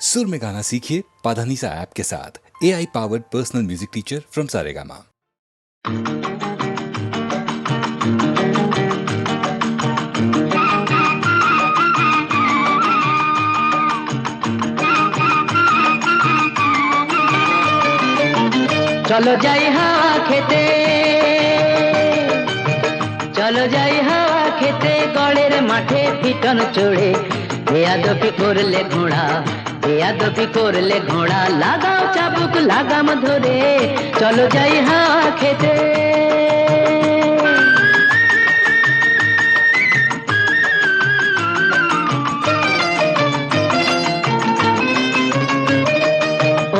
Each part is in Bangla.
सुर में गाना सीखिए पाधानीसा ऐप के साथ A I powered personal music teacher from Saregama চলো যাই হাওয়া খেতে চলো যাই হাওয়া খেতে গড়ের মাঠে পিটন চড়ে বেয়াদপি করলে ঘোড়া বেয়াদপি করলে ঘোড়া, লাগাও চাবুক, লাগাম ধরে। চলো যাই হাওয়া খেতে।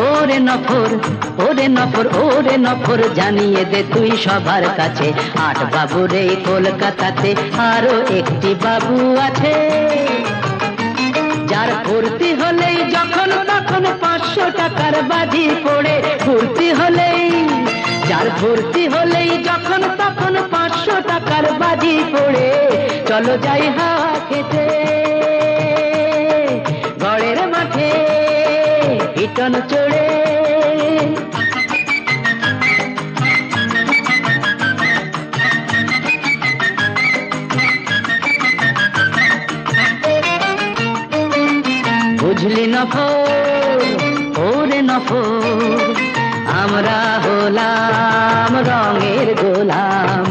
ওরে নফর ওরে নফর ওরে নফর, জানিয়ে দে তুই সবার কাছে। আট বাবুর এই কলকাতাতে আরও একটি বাবু আছে। যার ফুর্তি হলেই যখন তখন পাঁচশো টাকার বাজি পড়ে। ফুর্তি হলেই, যার ভর্তি হলেই যখন তখন পাঁচশো টাকার বাজি পড়ে। চলো যাই হাওয়া খেতে গড়ের মাঠে, ইটন চড়ে। বুঝলি নফর ওরে নফর আমরা হলাম রঙের গোলাম,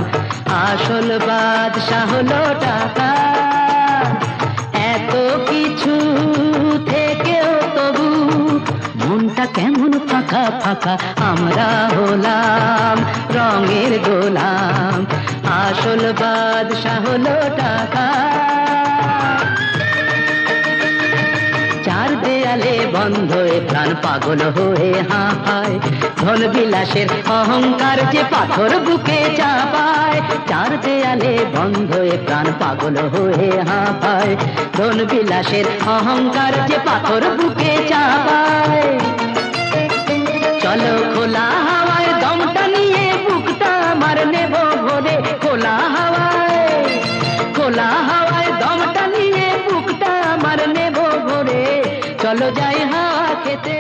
আসল বাদশাহ হলো টাকা এত কিছু থেকেও তবু মনটা কেমন ফাঁকা ফাঁকা। আমরা হলাম রঙের গোলাম, আসল বাদশাহ হলো টাকা এ প্রাণ পাগল হয়ে হাঁপায় ধন বিলাসের অহংকার যে পাথর বুকে চাপায়। চার দেয়ালে বন্ধ প্রাণ পাগল হয়ে হাঁপায় ধন বিলাসের অহংকার যে পাথর বুকে চাপায়। চলো খোলা হাওয়ায় দমটা নিয়ে বুকটা আমার নেব ভরে। খোলা হাওয়ায় খোলা হাওয়ায় চলো যাই হাওয়া খেতে।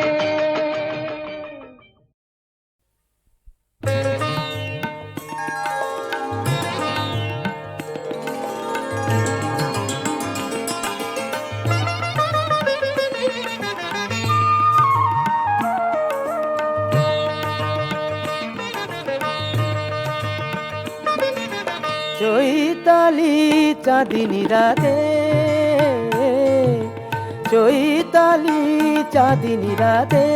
চৈতালি চাঁদিনী রাতে চৈতালি চাঁদিনী রাতে।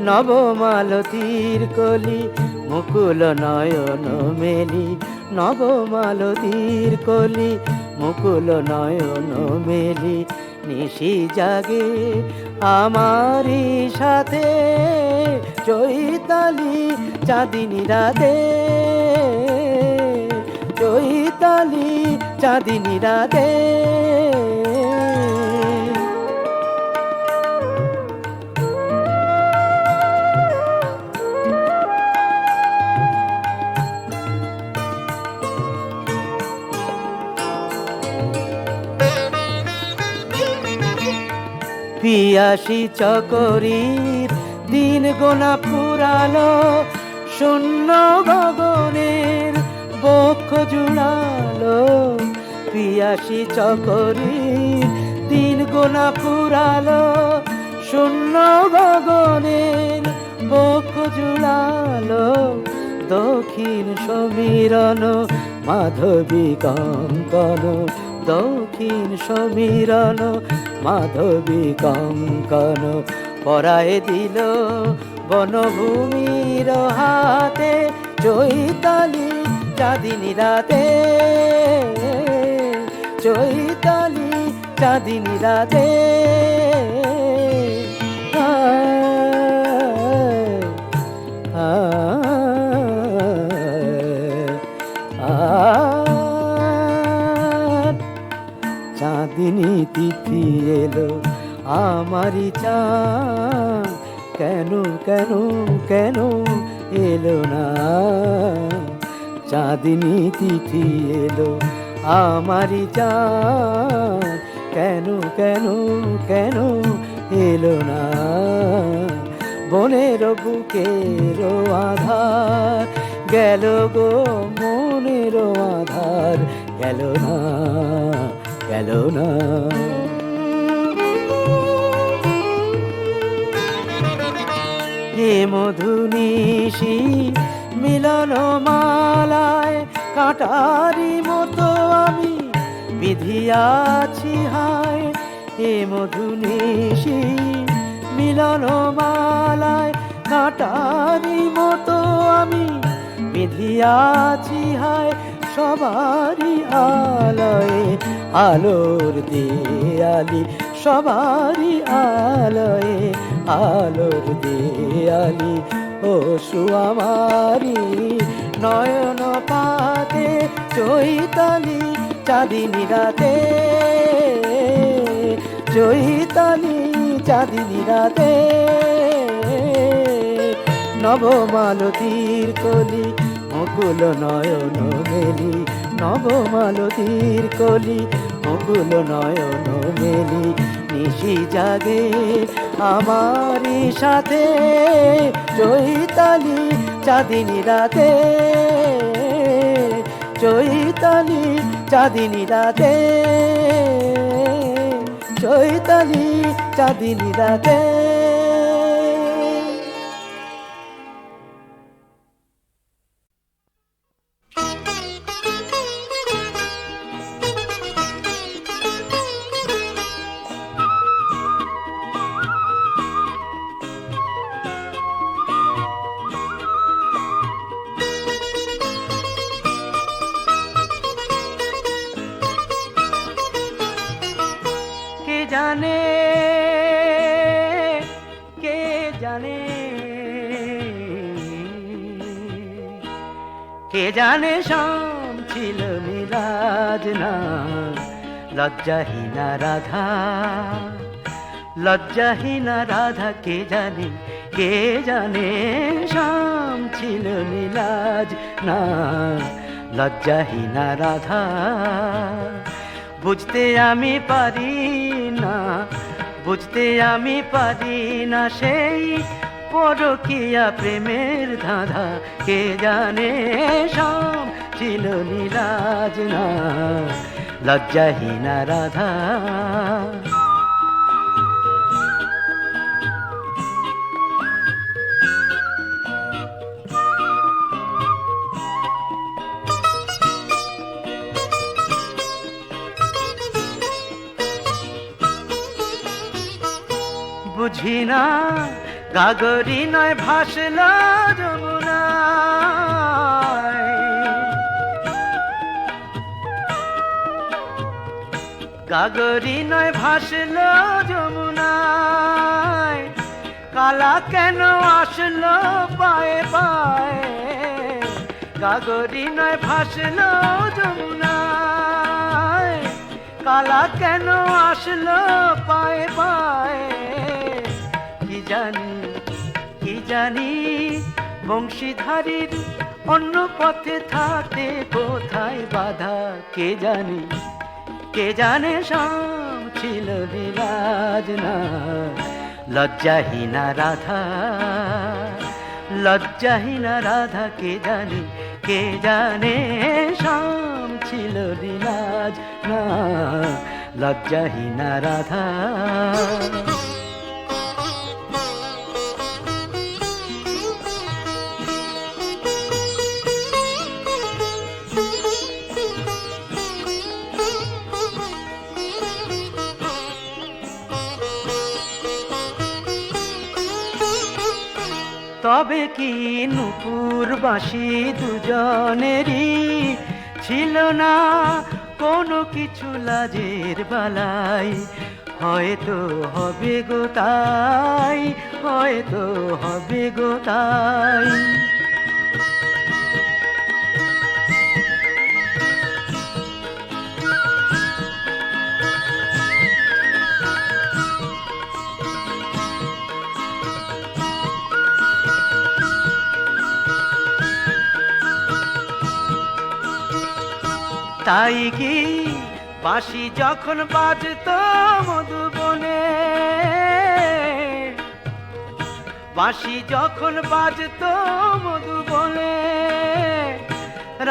নবমালতীর কলি, মুকুল নয়ন মেলি। নবমালতীর কলি, মুকুল নয়ন মেলি। নিশি জাগে আমারই সাথে চৈতালি চাঁদিনী রাতে। চৈতালি চাঁদিনী রাতে। পিয়াসি চকরির দিন গোনা পুরালো শূন্য গগনের বক্ষ জুড়ালো। পিয়াসি চকরির দিন গোনা পুরালো শূন্য গগনের বক্ষ জুড়ালো। দক্ষিণ সমীরণ, মাধবী কঙ্কন, দক্ষিণ সমীরণ মাধবী কঙ্কন পরায় দিল বনভূমির হাতে চৈতালি চাঁদিনী রাতে। চৈতালি চাঁদিনী রাতে। চাঁদিনী তিথি এলো, আমারই চাঁদ কেন কেন কেন এলো না? চাঁদিনী তিথি এলো, আমারই চাঁদ কেন কেন কেন এলো না? বনের বুকের আধার গেল গো মনের আধার গেল না। গেল না। হে মধুনিশি মিলন মালায় কাটারি মতো আমি বিধিয়াছি হায়। হে মধুনিশি মিলন মালায় কাটারি মতো আমি বিধিয়াছি হায়। সবারই আলয়ে, আলোর দিয়ালি, সবারই আলয়ে, আলোর দিয়ালি। ও সুয়ামারি নয়ন পাতে চৈতালি, চাঁদিনী রাতে। চৈতালি, চাঁদিনী রাতে। নবমালতীর কলি মুকুল নয়ন মেলি, নবমালতীর কলি। মুকুল নয়ন মেলি, নিশি জাগে আমারই সাথে। চৈতালি চাঁদিনী রাতে, চৈতালি চাঁদিনী রাতে। চৈতালি চাঁদিনী রাতে। কে জানে শাম ছিল মিলাজ না? লজ্জাহীনা রাধা লজ্জাহীনা রাধা, কে জানে কে জানে শাম ছিল নীলাজ না? লজ্জাহীনা রাধা, বুঝতে আমি পারি না, বুঝতে আমি পারি না সেই পরকিয়া প্রেমের ধাঁধা। কে জানে শাম ছিল নীলাজ না। লজ্জাহীনা রাধা। বুঝি না গাগরি নয়, ভাসল যমুনায়। গাগরি নয়, ভাসল যমুনায়। কালা কেন আসলো পায়ে পায়ে? গাগরি নয়, ভাসল যমুনায়। কালা কেন আসলো পায়ে পায়ে? জানি, কি জানি? বংশীধারীর অন্য পথে থাকতে কোথায় বাধা? কে জানি? কে জানে শাম ছিল বিরাজ না। লজ্জাহীনা রাধা লজ্জাহীনা রাধা, কে জানে? কে জানে শাম ছিল লীলাজ না। লজ্জাহীনা রাধা। কি নুপুর বাসি দুজনেরই ছিল না কোনো কিছু লাজের বালাই। হয়তো হবে গো তাই, হয়তো হবে গো তাই। তাই কি বাঁশি যখন বাজত মধুবনে? বাঁশি যখন বাজতো মধুবনে,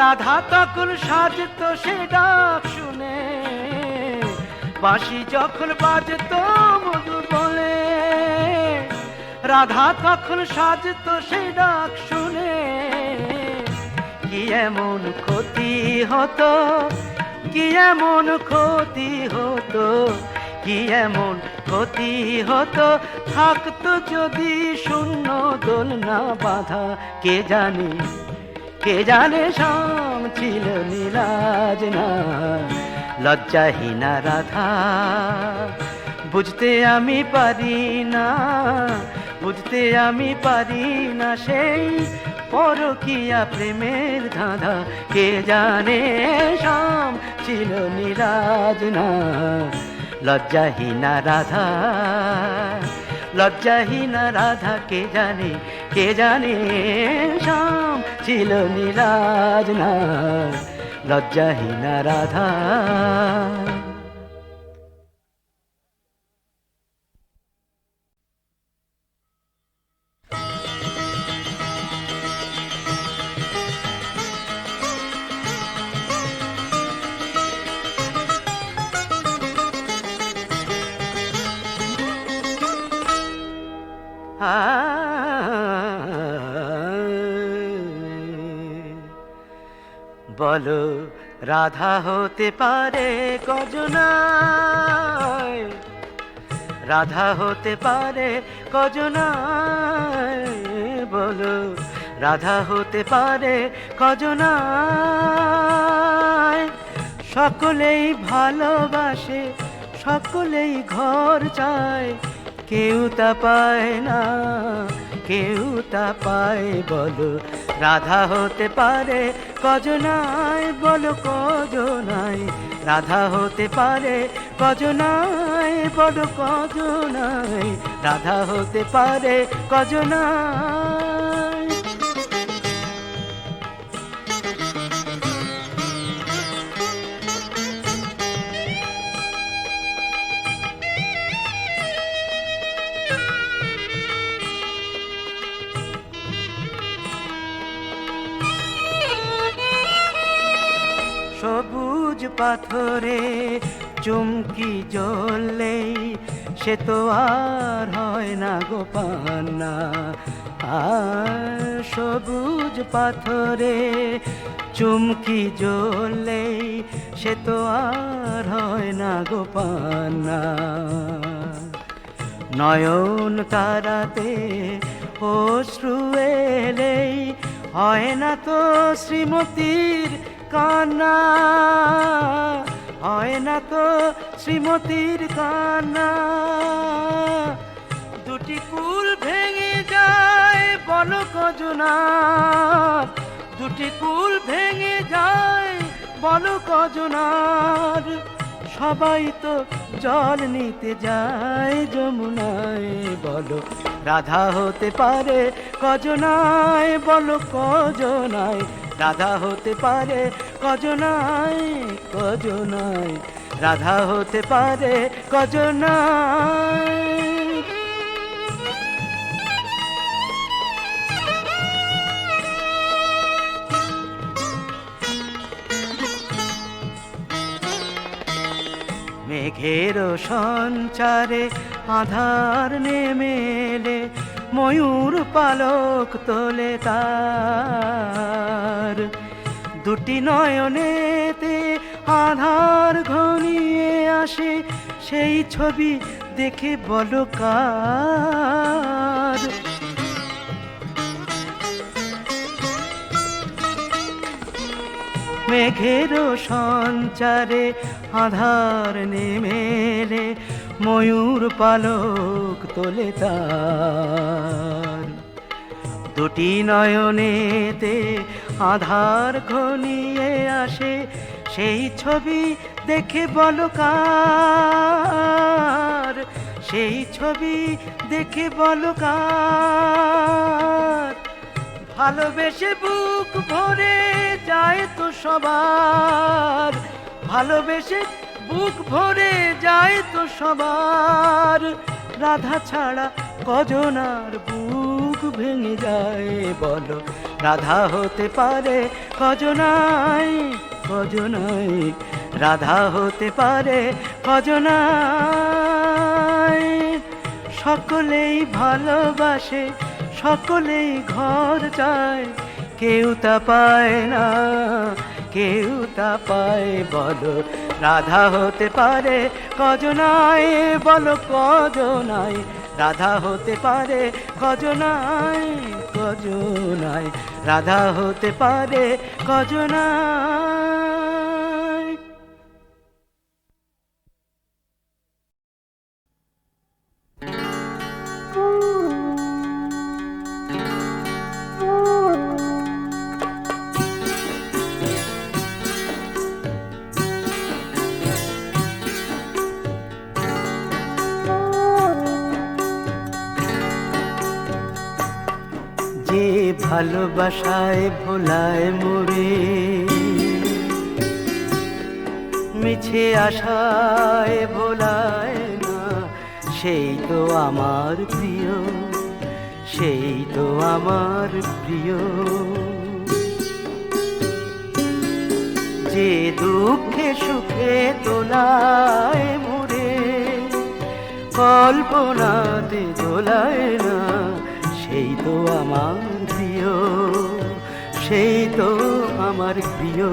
রাধা তখন সাজতো সে ডাক শুনে। বাঁশি যখন বাজতো মধুবনে, রাধা তখন সাজতো সে ডাক শুনে। কি এমন ক্ষতি হতো? কি এমন ক্ষতি হতো? কি এমন ক্ষতি হতো? থাকতো যদি শূন্য দোলনা বাধা, কে জানে? কে জানে শাম ছিল নীলাজ না? লজ্জাহীনা রাধা, বুঝতে আমি পারি না, বুঝতে আমি পারি না সেই পরকিয়া প্রেমের ধাঁধা, কে জানে শাম ছিল নীলাজ না। লজ্জাহীনা রাধা লজ্জাহীনা রাধা, কে জানে কে জানে শাম ছিল নীলাজ না। লজ্জাহীনা রাধা। বলো রাধা হতে পারে কজনায় রাধা হতে পারে কজনায় বলো রাধা হতে পারে কজনায় সকলেই ভালোবাসে সকলেই ঘর চায় কেউ তা পায় না, কেউ তা পায় বলো। রাধা হতে পারে কজনায়, বলো কজনায়। রাধা হতে পারে কজনায়, বলো কজনায়। রাধা হতে পারে কজনায়। পাথরে চুমকি জ্বললেই সে তো আর হয় না গোপান্না আর সবুজ পাথরে চুমকি জ্বললেই সে তো আর হয় না গোপান্না নয়ন তারাতে অশ্রু এলেই হয় না তো শ্রীমতীর কান্না। তো শ্রীমতীর কান্না। দুটি কুল ভেঙে যায় বল কজনার দুটি কুল ভেঙে যায় বল কজনার সবাই তো জল নিতে যায় যমুনায়। বলো, রাধা হতে পারে কজনায় বলো কজনায় রাধা হতে পারে কজনায় কজনায় রাধা হতে পারে কজনায় মেঘের সঞ্চারে আধার নেমে এলে ময়ূর পালক তোলে তার। দুটি নয়নেতে আধার ঘনিয়ে আসে, সেই ছবি দেখে বলো মেঘের সঞ্চারে আধার নেমেলে, ময়ূর পালক তোলে তার। দুটি নয়নেতে আধার ঘনিয়ে আসে সেই ছবি দেখে বলো কার? সেই ছবি দেখে বলো কার? ভালোবেসে বুক ভরে যায় তো সবার। ভালোবেসে বুক ভরে যায় তো সবার। রাধা ছাড়া কজনার বুক ভেঙে যায়, বলো, রাধা হতে পারে কজনাই কজনাই রাধা হতে পারে কজনাই সকলেই ভালোবাসে, সকলেই ঘর চায়, কেউ তা পায় না, কেউ তা পায়, বলো, রাধা হতে পারে কজনায় বলো কজনাই রাধা হতে পারে কজনাই কজনাই রাধা হতে পারে কজনাই ভালোবাসায় ভোলায় মোরে মিছে আশায় ভোলায় না, সেই তো আমার প্রিয়, সেই তো আমার প্রিয়। যে দুঃখে সুখে তোলায় মোরে কল্পনাতে দোলায় না, সেই তো আমার সেই তো আমার প্রিয়।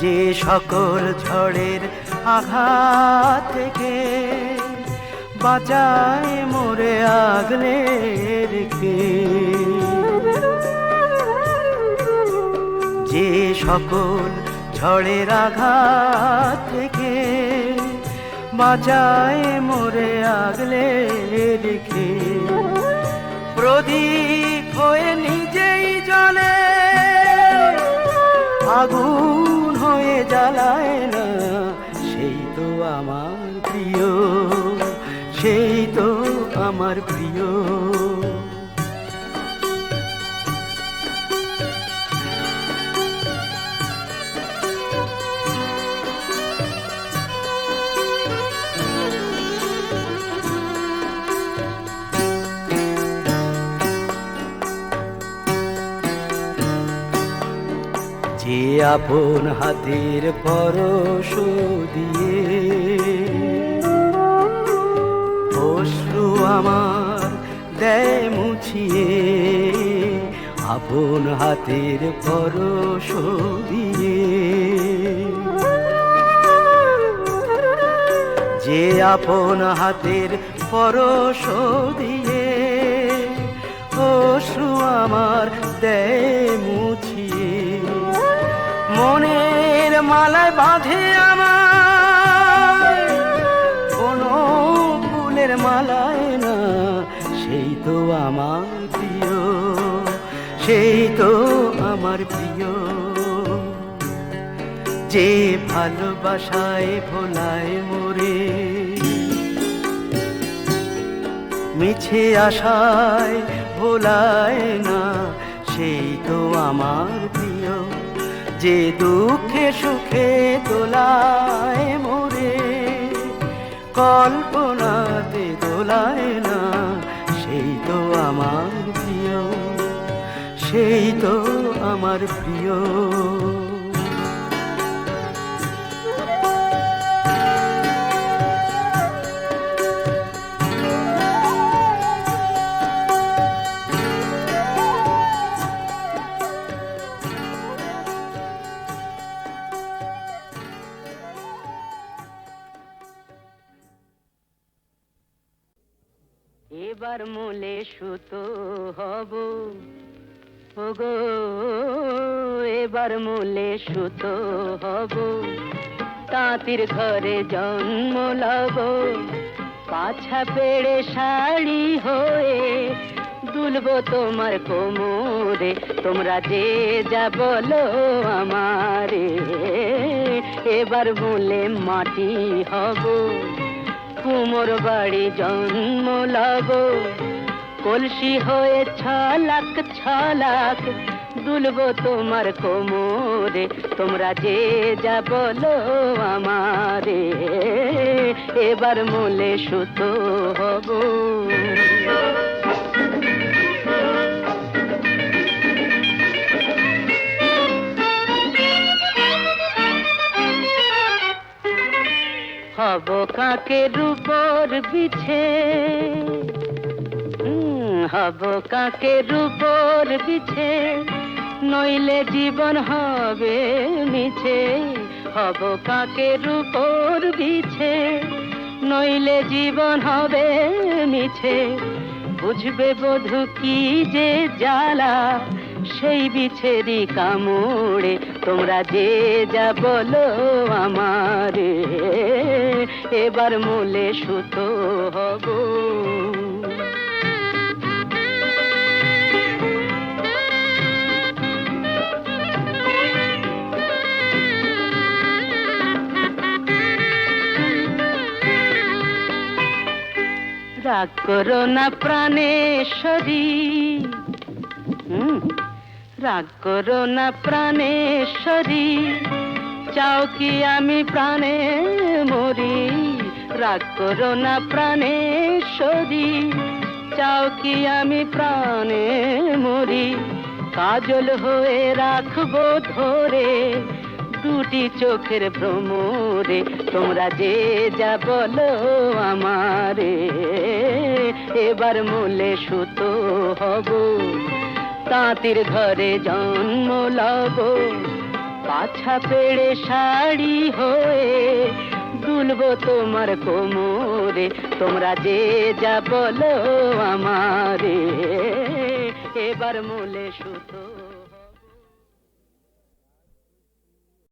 যে সকল ঝড়ের আঘাত থেকে বাঁচায় মোরে আগলে রেখে। যে সকল ঝড়ের আঘাত থেকে বাঁচায় মোরে আগলে রেখে। প্রদীপ হয়ে নিজেই জলে আগুন হয়ে জ্বালায় না। সেই তো আমার প্রিয়, সেই তো আমার প্রিয়। আপন হাতের পরশ দিয়ে। অশ্রু আমার দেয় মুছিয়ে, আপন হাতের পরশ দিয়ে। যে আপন হাতের পরশ দিয়ে অশ্রু আমার দেয় মুছিয়ে মনের মালায় বাঁধে আমার কোনো ফুলের মালায় না, সেই তো আমার প্রিয়, সেই তো আমার প্রিয়। যে ভালোবাসায় ভোলায় মোরে, মিছে আশায় ভোলায় না, সেই তো আমার যে দুঃখে সুখে দোলায় মোরে, কল্পনাতে দোলায় না, সেই তো আমার প্রিয়, সেই তো আমার প্রিয়। এবার মূলে সুতো হব। ওগো, এবার মূলে সুতো হব। তাঁতির ঘরে জন্ম লব। পাছা পেড়ে শাড়ি হয়ে দুলবো তোমার কোমরে। তোমরা যে যা বলো আমারে, এবার মূলে মাটি হব। কুমোর বাড়ি জন্ম লাগ। কলসি হয়ে ছলাক ছলাক দুলবো তোমার কোমরে। তোমরা যে যা বলো আমারে, এবার মূলে সুতো হব। হব কাকের উপর বিছে। হব কাকের উপর বিছে। নইলে জীবন হবে মিছে। হব কাকের উপর বিছে। নইলে জীবন হবে মিছে। বুঝবে বধু কি যে জ্বালা। সেই বিছেরি কামড়ে, তোমরা যে যা বলো আমারে। এবার মূলে সুতো হব। রাগ করো না প্রাণেশ্বরী। রাগ করো না প্রাণেশ্বরী। চাও কি আমি প্রাণে মরি? রাগ করো না প্রাণেশ্বরী। চাও কি আমি প্রাণে মরি? কাজল হয়ে রাখব ধরে দুটি চোখের ভ্রমরে। তোমরা যে যা বলো আমারে। এবার মূলে সুতো হব। তাঁতির ঘরে জন্ম লব। পাছা পেড়ে শাড়ি হয়ে দুলবো তোমার কোমরে। তোমরা যে যা বলো আমারে। এবার মোলে সুতো